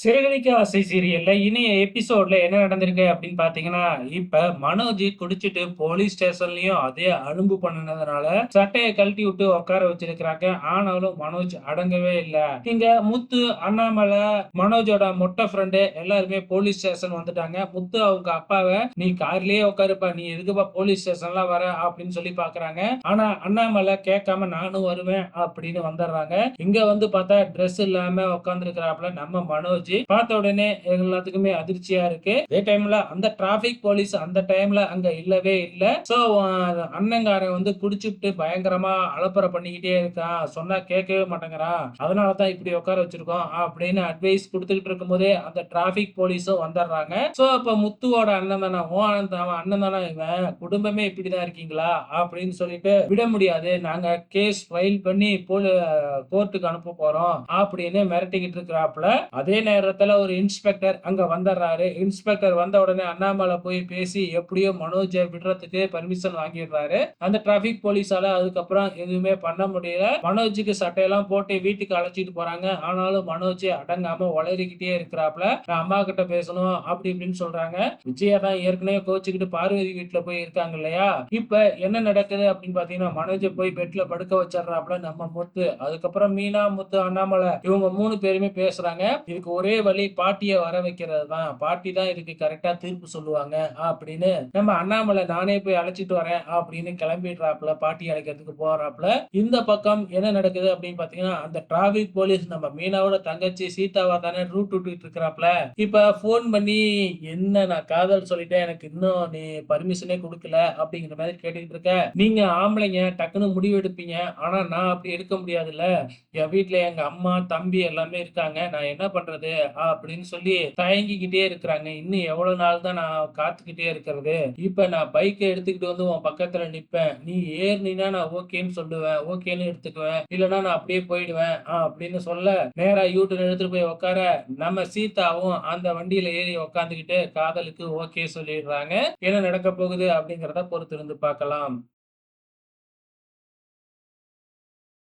சிறகடிக்க ஆசை சீரியல்ல இனிய எபிசோட்ல என்ன நடந்திருக்கு அப்படின்னு பாத்தீங்கன்னா, இப்ப மனோஜ் குடிச்சிட்டு போலீஸ் ஸ்டேஷன்லயும் அதே அலும்பு பண்ணுனதுனால சட்டையை கழட்டி விட்டு உட்கார வச்சிருக்கிறாங்க. ஆனாலும் மனோஜ் அடங்கவே இல்ல. இங்க முத்து, அண்ணாமலை, மனோஜோட மொட்டை ஃப்ரெண்டு எல்லாருமே போலீஸ் ஸ்டேஷன் வந்துட்டாங்க. முத்து அவங்க அப்பாவை "நீ கார்லயே உட்காருப்பா. நீ எதுக்குப்பா போலீஸ் ஸ்டேஷன்லாம் வர?" அப்படின்னு சொல்லி பாக்குறாங்க. ஆனா அண்ணாமலை கேட்காம நானும் வருவேன் அப்படின்னு வந்துடுறாங்க. இங்க வந்து பார்த்தா ட்ரெஸ் இல்லாம உட்காந்துருக்கிறாப்புல நம்ம மனோஜ். பார்த்த உடனே எல்லாத்துக்குமே அதிர்ச்சியா இருக்கு. அதே டைம்ல அந்த டிராபிக் போலீஸ் அந்த டைம்ல அங்க இல்லவே இல்லை சோ அண்ணங்காரன் வந்து குடிச்சுட்டு பயங்கரமா அலப்பறை பண்ணிக்கிட்டே இருக்கான். சொன்னா கேட்கவே மாட்டேங்கிறான். அதனாலதான் இப்படி உட்கார வச்சிருக்கோம் அப்படின்னு அட்வைஸ் குடுத்துக்கிட்டு இருக்கும்போதே அந்த டிராபிக் போலீஸும் வந்துடுறாங்க. சோ அப்ப முத்துவோட அண்ணன் தானே ஓ அண்ணன் தான் அண்ணன் தானே இவன். குடும்பமே இப்படிதான் இருக்கீங்களா? அப்படின்னு சொல்லிட்டு விட முடியாது. நாங்க கேஸ் ஃபைல் பண்ணி போலி கோர்ட்டுக்கு அனுப்ப போறோம் அப்படின்னு மிரட்டிக்கிட்டு இருக்கிறாப்புல அதே நேரம் நேரத்துல ஒரு இன்ஸ்பெக்டர் அங்க வந்துடுறாரு. இன்ஸ்பெக்டர் வந்த உடனே அண்ணாமலை போய் பேசி எப்படியோ மனோஜ விடுறதுக்கு பர்மிஷன் வாங்கிடுறாரு. அந்த டிராபிக் போலீஸால அதுக்கப்புறம் எதுவுமே பண்ண முடியல. மனோஜுக்கு சட்டையெல்லாம் போட்டு வீட்டுக்கு அழைச்சிட்டு போறாங்க. ஆனாலும் மனோஜ் அடங்காம வளரிக்கிட்டே இருக்கிறாப்ல. நான் அம்மா கிட்ட பேசணும் அப்படி இப்படின்னு சொல்றாங்க. விஜயா தான் ஏற்கனவே கோச்சுக்கிட்டு பார்வதி வீட்டுல போய் இருக்காங்க இல்லையா? இப்ப என்ன நடக்குது அப்படின்னு பாத்தீங்கன்னா மனோஜ போய் பெட்ல படுக்க வச்சிடுறாப்ல நம்ம முத்து. அதுக்கப்புறம் மீனா, முத்து, அண்ணாமலை இவங்க மூணு பேருமே பேசுறாங்க. இதுக்கு ஒரே வழி பாட்டிய வர வைக்கிறது தான். பாட்டி தான் இதுக்கு கரெக்டா தீர்ப்பு சொல்லுவாங்க அப்படின்னு நம்ம அண்ணாமலை நானே போய் அழைச்சிட்டு வரேன் அப்படின்னு கிளம்பிடுறாப்ல. பாட்டி அழைக்கிறதுக்கு போறாப்ல. இந்த பக்கம் என்ன நடக்குது அப்படின்னு பாத்தீங்கன்னா அந்த டிராபிக் போலீஸ் நம்ம மீனாவோட தங்கச்சி சீதாவா தானே ரூட் விட்டுட்டு இருக்கிறாப்ல. இப்ப போன் பண்ணி என்ன நான் காதல் சொல்லிட்டேன். எனக்கு இன்னும் நீ பர்மிஷனே கொடுக்கல அப்படிங்கிற மாதிரி கேட்டுக்கிட்டு இருக்க. நீங்க ஆம்பளைங்க டக்குன்னு முடிவு எடுப்பீங்க. ஆனா நான் அப்படி எடுக்க முடியாதுல்ல. என் வீட்டுல எங்க அம்மா, தம்பி எல்லாமே இருக்காங்க. நான் என்ன பண்றது? அப்படின்னு சொல்லி தயங்கிக்கிட்டே இருக்கிறாங்க. இன்னும் எவ்வளவு நாள் தான் நான் காத்துக்கிட்டே இருக்கிறது? இப்ப நான் பைக்கை எடுத்துக்கிட்டு வந்து உன் பக்கத்துல நிப்பேன். நீ ஏறினா நான் ஓகேன்னு சொல்லுவேன். ஓகேன்னு எடுத்துக்குவேன். இல்லைன்னா நான் அப்படியே போயிடுவேன். அப்படின்னு சொல்ல நேரா யூடியூப் எடுத்துட்டு போய் உட்கார நம்ம சீதாவும் அந்த வண்டியில ஏறி உட்கார்ந்துகிட்டு காதலுக்கு ஓகே சொல்லிடுறாங்க. என்ன நடக்க போகுது அப்படிங்கிறத பொறுத்திருந்து பார்க்கலாம்.